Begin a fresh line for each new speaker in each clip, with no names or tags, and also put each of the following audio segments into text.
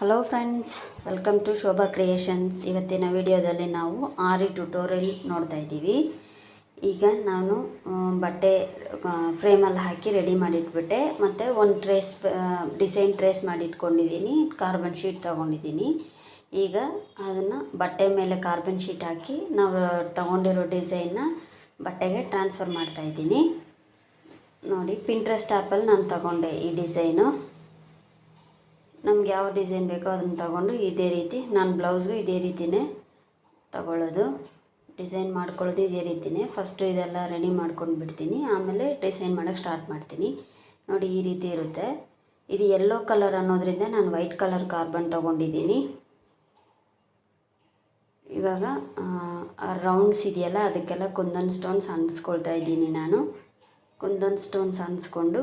Hello friends welcome to Shobha creations ಇವತ್ತಿನ ವಿಡಿಯೋದಲ್ಲಿ ನಾವು ಆರಿ ಟ್ಯುಟೋರಿಯಲ್ ನೋಡ್ತಾ ಇದ್ದೀವಿ. ಈಗ ನಾನು ಬಟ್ಟೆ ಫ್ರೇಮಲ್ಲಿ ಹಾಕಿ ರೆಡಿ ಮಾಡಿಟ್ಬಿಟ್ಟೆ. ಮತ್ತು ಒಂದು ಟ್ರೇಸ್ ಡಿಸೈನ್ ಟ್ರೇಸ್ ಮಾಡಿಟ್ಕೊಂಡಿದ್ದೀನಿ. ಕಾರ್ಬನ್ ಶೀಟ್ ತೊಗೊಂಡಿದ್ದೀನಿ. ಈಗ ಅದನ್ನು ಬಟ್ಟೆ ಮೇಲೆ ಕಾರ್ಬನ್ ಶೀಟ್ ಹಾಕಿ ನಾವು ತಗೊಂಡಿರೋ ಡಿಸೈನ್ನ ಬಟ್ಟೆಗೆ ಟ್ರಾನ್ಸ್ಫರ್ ಮಾಡ್ತಾಯಿದ್ದೀನಿ ನೋಡಿ ಪಿಂಟ್ರೆಸ್ಟ್ ಆ್ಯಪಲ್ಲಿ ನಾನು ತಗೊಂಡೆ ಈ ಡಿಸೈನು ನಮ್ಗೆ ಯಾವ ಡಿಸೈನ್ ಬೇಕೋ ಅದನ್ನು ತಗೊಂಡು ಇದೇ ರೀತಿ, ನಾನು ಬ್ಲೌಸ್ಗೂ ಇದೇ ರೀತಿಯೇ ತಗೊಳ್ಳೋದು. ಡಿಸೈನ್ ಮಾಡ್ಕೊಳ್ಳೋದು ಇದೇ ರೀತಿಯೇ ಫಸ್ಟು ಇದೆಲ್ಲ ರೆಡಿ ಮಾಡ್ಕೊಂಡು ಬಿಡ್ತೀನಿ. ಆಮೇಲೆ ಡಿಸೈನ್ ಮಾಡೋಕ್ಕೆ ಸ್ಟಾರ್ಟ್ ಮಾಡ್ತೀನಿ. ನೋಡಿ, ಈ ರೀತಿ ಇರುತ್ತೆ. ಇದು ಯೆಲ್ಲೋ ಕಲರ್ ಅನ್ನೋದ್ರಿಂದ ನಾನು ವೈಟ್ ಕಲರ್ ಕಾರ್ಬನ್ ತೊಗೊಂಡಿದ್ದೀನಿ. ಇವಾಗ ರೌಂಡ್ಸ್ ಇದೆಯಲ್ಲ, ಅದಕ್ಕೆಲ್ಲ ಕುಂದನ್ ಸ್ಟೋನ್ಸ್ ಅನ್ಸ್ಕೊಳ್ತಾ ಇದ್ದೀನಿ ನಾನು. ಕುಂದನ್ ಸ್ಟೋನ್ಸ್ ಅನ್ಸ್ಕೊಂಡು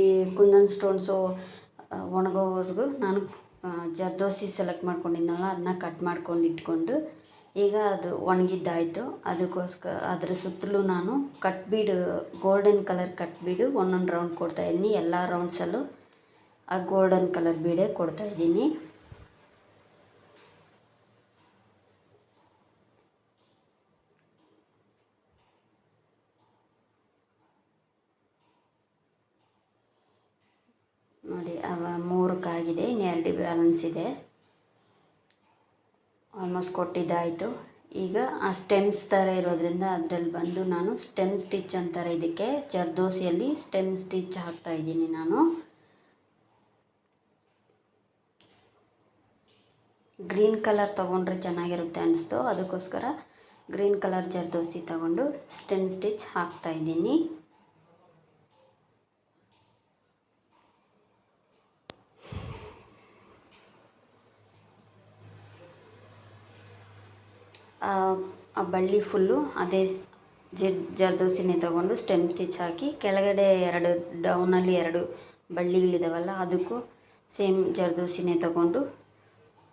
ಈ ಕುಂದನ್ ಸ್ಟೋನ್ಸು ಒಣಗೋವರೆಗೂ ನಾನು ಜರ್ದೋಸಿ ಸೆಲೆಕ್ಟ್ ಮಾಡ್ಕೊಂಡಿದ್ನಲ್ಲ ಅದನ್ನ ಕಟ್ ಮಾಡ್ಕೊಂಡು ಇಟ್ಕೊಂಡು, ಈಗ ಅದು ಒಣಗಿದ್ದಾಯಿತು. ಅದಕ್ಕೋಸ್ಕರ, ಅದರ ಸುತ್ತಲೂ ನಾನು cut bead golden colour cut bead ಒಂದೊಂದು ರೌಂಡ್ ಕೊಡ್ತಾಯಿದ್ದೀನಿ ಎಲ್ಲ ರೌಂಡ್ಸಲ್ಲೂ ಆ ಗೋಲ್ಡನ್ ಕಲರ್ ಬೀಡೇ ಕೊಡ್ತಾಯಿದ್ದೀನಿ ನೋಡಿ, ಅವ ಮೂರಕ್ಕಾಗಿದೆ ಇನ್ನೆರಡು ಬ್ಯಾಲೆನ್ಸ್ ಇದೆ. ಆಲ್ಮೋಸ್ಟ್ ಕೊಟ್ಟಿದ್ದಾಯಿತು. ಈಗ ಆ ಸ್ಟೆಮ್ಸ್ ಥರ ಇರೋದ್ರಿಂದ ಅದರಲ್ಲಿ ಬಂದು ನಾನು ಸ್ಟೆಮ್ ಸ್ಟಿಚ್ ಅಂತಾರೆ ಇದಕ್ಕೆ ಜರ್ದೋಸಿಯಲ್ಲಿ ಸ್ಟೆಮ್ ಸ್ಟಿಚ್ ಹಾಕ್ತಾ ಇದ್ದೀನಿ ನಾನು. ಗ್ರೀನ್ ಕಲರ್ ತೊಗೊಂಡ್ರೆ ಚೆನ್ನಾಗಿರುತ್ತೆ ಅನಿಸ್ತು. ಅದಕ್ಕೋಸ್ಕರ ಗ್ರೀನ್ ಕಲರ್ ಜರ್ದೋಸಿ ತಗೊಂಡು ಸ್ಟೆಮ್ ಸ್ಟಿಚ್ ಹಾಕ್ತಾ ಇದ್ದೀನಿ. ಆ ಬಳ್ಳಿ ಫುಲ್ಲು ಅದೇ ಜರ್ದೋಸಿನೇ ತಗೊಂಡು ಸ್ಟೆಮ್ ಸ್ಟಿಚ್ ಹಾಕಿ ಕೆಳಗಡೆ ಎರಡು ಡೌನಲ್ಲಿ ಎರಡು ಬಳ್ಳಿಗಳಿದಾವಲ್ಲ ಅದಕ್ಕೂ ಸೇಮ್ ಜರ್ದೋಸಿನೇ ತಗೊಂಡು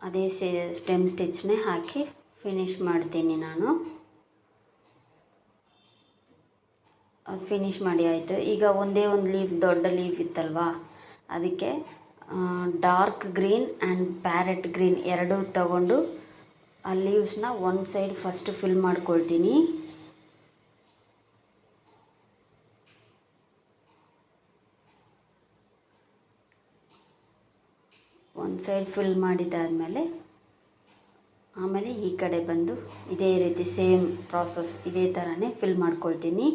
ಅದೇ ಸೇ, ಸ್ಟೆಮ್ ಸ್ಟಿಚ್ನೇ ಹಾಕಿ ಫಿನಿಶ್ ಮಾಡ್ತೀನಿ ನಾನು. ಫಿನಿಶ್ ಮಾಡಿ ಆಯಿತು. ಈಗ ಒಂದೇ ಒಂದು ಲೀಫ್ ದೊಡ್ಡ ಲೀಫ್ ಇತ್ತಲ್ವಾ? ಅದಕ್ಕೆ dark green and parrot green ಎರಡೂ ತಗೊಂಡು ಆ ಲೀವ್ಸ್ನ ಒಂದು ಸೈಡ್ ಫಸ್ಟ್ ಫಿಲ್ ಮಾಡ್ಕೊಳ್ತೀನಿ. ಒಂದು ಸೈಡ್ ಫಿಲ್ ಮಾಡಿದ್ದಾದಮೇಲೆ ಆಮೇಲೆ ಈ ಕಡೆ ಬಂದು ಇದೇ ರೀತಿ ಸೇಮ್ ಪ್ರಾಸೆಸ್ ಇದೇ ಥರನೇ ಫಿಲ್ ಮಾಡ್ಕೊಳ್ತೀನಿ.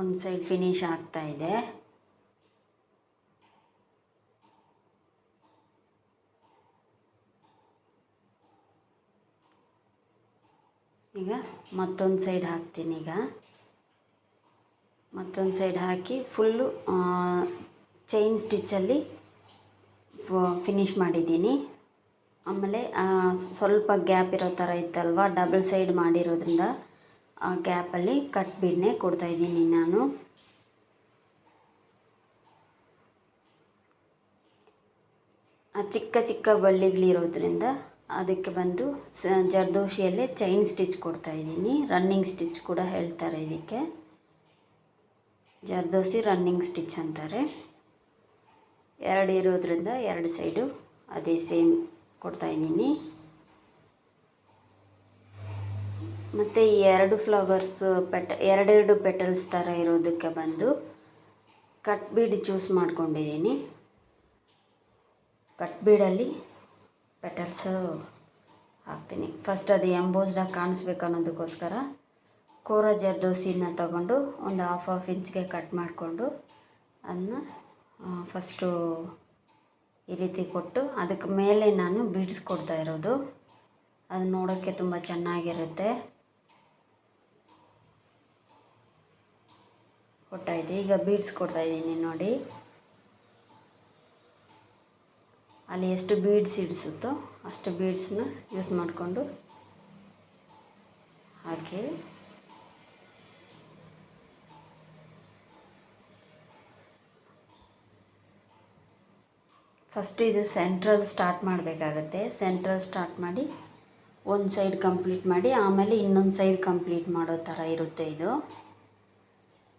ಒಂದು ಸೈಡ್ ಫಿನಿಶ್ ಆಗ್ತಾ ಇದೆ. ಈಗ ಮತ್ತೊಂದು ಸೈಡ್ ಹಾಕ್ತೀನಿ ಈಗ. ಮತ್ತೊಂದು ಸೈಡ್ ಹಾಕಿ ಫುಲ್ಲು ಚೈನ್ ಸ್ಟಿಚ್ಚಲ್ಲಿ ಫಿನಿಶ್ ಮಾಡಿದ್ದೀನಿ. ಆಮೇಲೆ ಸ್ವಲ್ಪ ಗ್ಯಾಪ್ ಇರೋ ಥರ ಇತ್ತಲ್ವ, ಡಬಲ್ ಸೈಡ್ ಮಾಡಿರೋದ್ರಿಂದ ಗ್ಯಾಪಲ್ಲಿ ಕಟ್ ಬಿಡ್ನೆ ಕೊಡ್ತಾಯಿದ್ದೀನಿ ನಾನು. ಆ ಚಿಕ್ಕ ಚಿಕ್ಕ ಬಳ್ಳಿಗಳಿರೋದ್ರಿಂದ ಅದಕ್ಕೆ ಬಂದು ಸ ಜರ್ದೋಷಿಯಲ್ಲೇ ಚೈನ್ ಸ್ಟಿಚ್ ಕೊಡ್ತಾ ಇದ್ದೀನಿ. ರನ್ನಿಂಗ್ ಸ್ಟಿಚ್ ಕೂಡ ಹೇಳ್ತಾರೆ ಇದಕ್ಕೆ. ಜರ್ದೋಸಿ ರನ್ನಿಂಗ್ ಸ್ಟಿಚ್ ಅಂತಾರೆ. ಎರಡು ಇರೋದ್ರಿಂದ ಎರಡು ಸೈಡು ಅದೇ ಸೇಮ್ ಕೊಡ್ತಾಯಿದ್ದೀನಿ ಮತ್ತು ಈ ಎರಡು ಫ್ಲವರ್ಸು ಪೆಟ, ಎರಡೆರಡು ಪೆಟಲ್ಸ್ ಥರ ಇರೋದಕ್ಕೆ ಬಂದು ಕಟ್ ಬೀಡ್ ಚೂಸ್ ಮಾಡ್ಕೊಂಡಿದ್ದೀನಿ. ಕಟ್ ಬೀಡಲ್ಲಿ ಪೆಟಲ್ಸು ಹಾಕ್ತೀನಿ. ಫಸ್ಟ್ ಅದು ಎಂಬೋಸ್ಡಾಗಿ ಕಾಣಿಸ್ಬೇಕು ಅನ್ನೋದಕ್ಕೋಸ್ಕರ ಕೋರ ಜರ್ದೋಸಿನ ತಗೊಂಡು ಒಂದು ಹಾಫ್ ಹಾಫ್ ಇಂಚ್ಗೆ ಕಟ್ ಮಾಡಿಕೊಂಡು ಅದನ್ನ ಫಸ್ಟು ಈ ರೀತಿ ಕೊಟ್ಟು ಅದಕ್ಕೆ ಮೇಲೆ ನಾನು ಬೀಡ್ಸ್ ಕೊಡ್ತಾ ಇರೋದು. ಅದು ನೋಡೋಕ್ಕೆ ತುಂಬ ಚೆನ್ನಾಗಿರುತ್ತೆ. ಕೊಟ್ಟಾಯಿತು ಈಗ ಬೀಡ್ಸ್ ಕೊಡ್ತಾ ಇದ್ದೀನಿ ನೋಡಿ. ಅಲ್ಲಿ ಎಷ್ಟು ಬೀಡ್ಸ್ ಹಿಡಿಸುತ್ತೋ ಅಷ್ಟು ಬೀಡ್ಸ್ನ ಯೂಸ್ ಮಾಡಿಕೊಂಡು ಹಾಕಿ. ಫಸ್ಟ್ ಇದು ಸೆಂಟ್ರಲ್ ಸ್ಟಾರ್ಟ್ ಮಾಡಬೇಕಾಗತ್ತೆ. ಸೆಂಟ್ರಲ್ ಸ್ಟಾರ್ಟ್ ಮಾಡಿ ಒಂದು ಸೈಡ್ ಕಂಪ್ಲೀಟ್ ಮಾಡಿ, ಆಮೇಲೆ ಇನ್ನೊಂದು ಸೈಡ್ ಕಂಪ್ಲೀಟ್ ಮಾಡೋ ಥರ ಇರುತ್ತೆ ಇದು.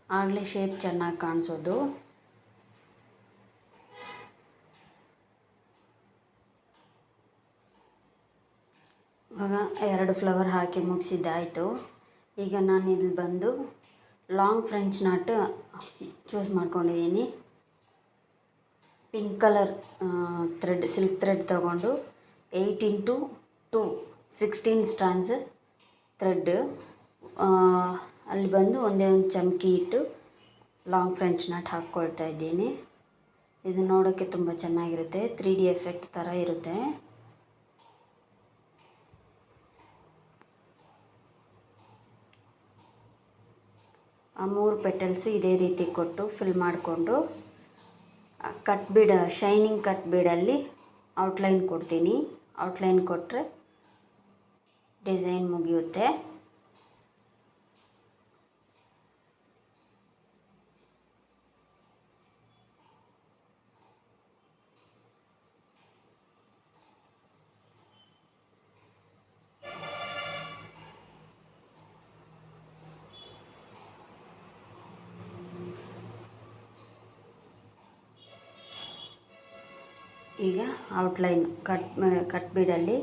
ಆಗಲೇ ಶೇಪ್ ಚೆನ್ನಾಗಿ ಕಾಣಿಸೋದು. ಇವಾಗ ಎರಡು ಫ್ಲವರ್ ಹಾಕಿ ಮುಗಿಸಿದ್ದಾಯಿತು. ಈಗ ನಾನು ಇಲ್ಲಿ ಬಂದು ಲಾಂಗ್ ಫ್ರೆಂಚ್ ನಾಟ್ ಚೂಸ್ ಮಾಡ್ಕೊಂಡಿದ್ದೀನಿ pink colour thread silk thread ತಗೊಂಡು eight into two sixteen strands thread ಅಲ್ಲಿ ಬಂದು ಒಂದೇ ಒಂದು ಚಮಕಿ ಇಟ್ಟು ಲಾಂಗ್ ಫ್ರೆಂಚ್ ನಾಟ್ ಹಾಕ್ಕೊಳ್ತಾ ಇದ್ದೀನಿ. ಇದು ನೋಡೋಕ್ಕೆ ತುಂಬ ಚೆನ್ನಾಗಿರುತ್ತೆ. ತ್ರೀ ಡಿ ಎಫೆಕ್ಟ್ ಥರ ಇರುತ್ತೆ. ಆ ಮೂರು ಪೆಟಲ್ಸು ಇದೇ ರೀತಿ ಕೊಟ್ಟು ಫಿಲ್ ಮಾಡಿಕೊಂಡು ಕಟ್ ಬೀಡ ಶೈನಿಂಗ್ ಕಟ್ ಬೀಡಲ್ಲಿ ಔಟ್ಲೈನ್ ಕೊಡ್ತೀನಿ. ಔಟ್ಲೈನ್ ಕೊಟ್ಟರೆ ಡಿಸೈನ್ ಮುಗಿಯುತ್ತೆ. ಈಗ ಔಟ್ಲೈನ್ ಕಟ್ ಕಟ್ ಬೀಡಲ್ಲಿ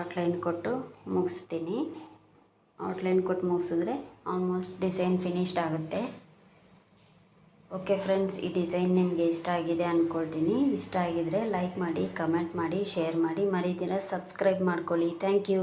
ಔಟ್ಲೈನ್ ಕೊಟ್ಟು ಮುಗಿಸ್ತೀನಿ. ಔಟ್ಲೈನ್ ಕೊಟ್ಟು ಮುಗಿಸಿದ್ರೆ ಆಲ್ಮೋಸ್ಟ್ ಡಿಸೈನ್ ಫಿನಿಶ್ಡ್ ಆಗುತ್ತೆ. ಓಕೆ ಫ್ರೆಂಡ್ಸ್ ಈ ಡಿಸೈನ್ ನಿಮಗೆ ಇಷ್ಟ ಆಗಿದೆ ಅಂದ್ಕೊಳ್ತೀನಿ ಇಷ್ಟ ಆಗಿದ್ರೆ ಲೈಕ್ ಮಾಡಿ ಕಮೆಂಟ್ ಮಾಡಿ ಶೇರ್ ಮಾಡಿ. ಮರಿದಿರ ಸಬ್ಸ್ಕ್ರೈಬ್ ಮಾಡ್ಕೊಳ್ಳಿ. Thank you